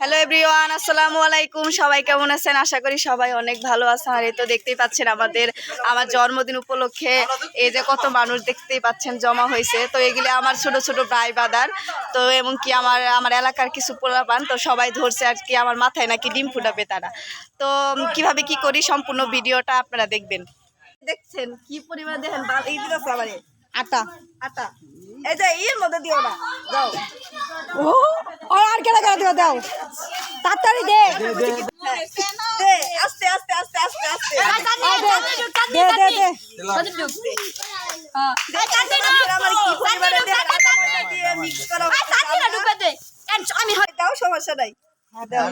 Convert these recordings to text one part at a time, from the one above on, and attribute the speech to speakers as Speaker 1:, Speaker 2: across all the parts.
Speaker 1: Hello everyone আসসালামু আলাইকুম সবাই কেমন আছেন? আশা করি সবাই অনেক ভালো আছেন। আর এই তো দেখতেই পাচ্ছেন আমাদের আমার জন্মদিন উপলক্ষে এই যে কত মানুষ দেখতেই পাচ্ছেন জমা হয়েছে। তো এগুলি আমার ছোট ছোট ভাই বাদার। তো এবং কি আমার আমার এলাকার কিছু পোলাপান। তো সবাই ধরছে আর কি আমার মাথায় নাকি ডিম ফুটাবে তারা। তো কীভাবে কি করি সম্পূর্ণ ভিডিওটা আপনারা দেখবেন। দেখছেন কি পরিমাণ দেখেন এই আমার আটা আটা এই যে এর মধ্যে দিও না যাও
Speaker 2: ও ও আর কেন কেন দিও দাও তাড়াতাড়ি দে
Speaker 1: দে আস্তে আস্তে আস্তে আস্তে আস্তে
Speaker 2: দে দে দে।
Speaker 3: আমি
Speaker 1: দাও সমস্যা নাই দাও।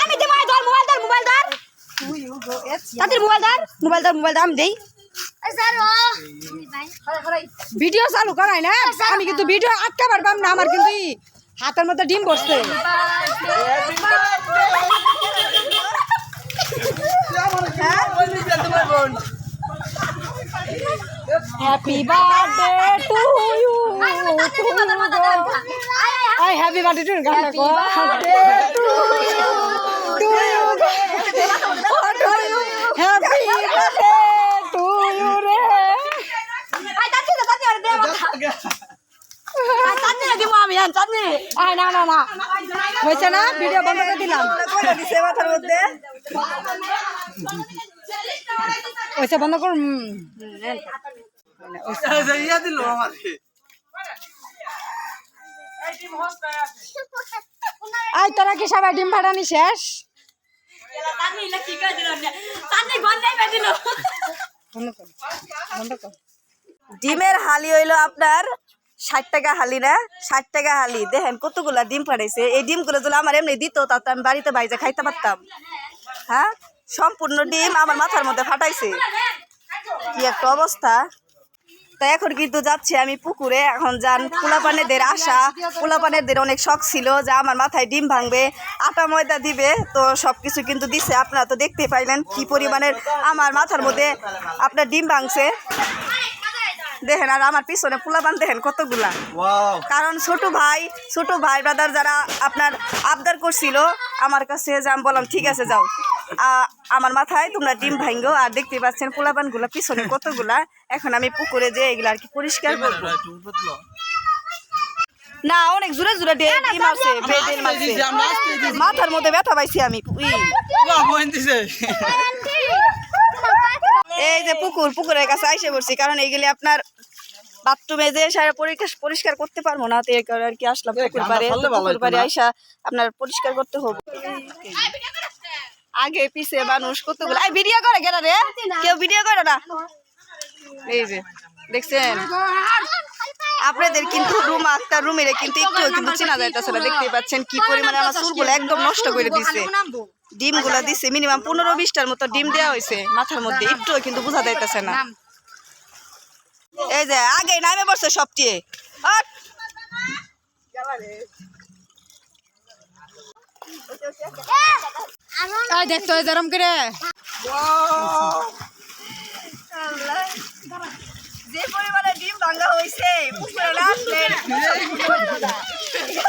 Speaker 2: আমি দে ভাই ধর মোবাইল ধর মোবাইল ধর তাদের মোবাইল ধর মোবাইল ধর মোবাইল আমি দেই। ভিডিও চালু করাই না আমি কিন্তু ভিডিও আটকা পারবাম না আমার কিন্তু হাতের মধ্যে ডিম বসছে। Happy birthday to you I happy birthday to গান লাগো to you to you happy birthday to you রে আয় না না না হয়েছে না ভিডিও বন্ধ করে দিলাম
Speaker 1: করে মাথার মধ্যে
Speaker 2: হয়েছে বন্ধ কর
Speaker 4: দিল আমারে
Speaker 2: আয় তোরা কি সবাই ডিম ফাটানি শেষ বন্ধ কর বন্ধ কর
Speaker 1: ডিমের হালি হইল আপনার ষাট টাকা হালি না? ষাট টাকা হালি। দেখেন কতগুলা ডিম পাঠাইছে এই ডিমগুলো যদি আমার এমনি দিত তাতে আমি বাড়িতে বাইজে খাইতে পারতাম। হ্যাঁ? সম্পূর্ণ ডিম আমার মাথার মধ্যে ফাটাইছে। কি একটা অবস্থা। তো এখন কিন্তু যাচ্ছি আমি পুকুরে। এখন যান, পোলাপানেদের আশা। পোলাপানেদের অনেক শখ ছিল যে আমার মাথায় ডিম ভাঙবে, আটা ময়দা দিবে। তো সব কিছু কিন্তু দিছে। আপনারা তো দেখতে পাইলেন কি পরিমাণের আমার মাথার মধ্যে আপনার ডিম ভাঙছে। দেখেন আর আমার পিছনে পোলাপান দেখেন কতগুলা। কারণ ছোট ভাই ছোট ভাই ব্রাদার যারা আপনার আবদার করছিল আমার কাছে যে আমি বললাম ঠিক আছে যাও। আমার মাথায় তোমরা ডিম ভাঙ্গো আর দেখতে পাচ্ছেন পোলাপানগুলা পিছনে কতগুলা। এখন আমি পুকুরে যে এগুলো আর কি পরিষ্কার করব। না অনেক জোরে জোরে ডিম আছে বেডের মাঝে মাথার মধ্যে ব্যথা পাইছি আমি এই যে পুকুর পুকুরের কাছে আইসে পড়ছি কারণ এইগুলি আপনার বাথরুমে যে সারা পরিষ্কার পরিষ্কার করতে পারব না তো এরকম আর কি আসলাম পুকুর পাড়ে
Speaker 4: ভালো
Speaker 1: পুকুর
Speaker 4: পারে
Speaker 1: পাড়ে আইসা আপনার পরিষ্কার করতে হবে। আগে পিছে মানুষ কতগুলো এই ভিডিও করে কেন রে। কেউ ভিডিও করে না? এই যে দেখছেন? আপনাদের কিন্তু রুম আক্তার রুমের কিন্তু একটু কিন্তু চেনা যাইতেছে না। দেখতেই পাচ্ছেন কি পরিমাণে আমার চুলগুলো একদম নষ্ট করে দিছে। ডিমগুলা দিছে মিনিমাম পনেরো বিশটার মতো ডিম দেওয়া হয়েছে মাথার মধ্যে একটু কিন্তু বোঝা যাইতেছে না। এই যে আগে নামে পড়ছে সবচেয়ে। আট!
Speaker 2: আয় দেখ তো যেরম করে।
Speaker 1: day. Who's my last name?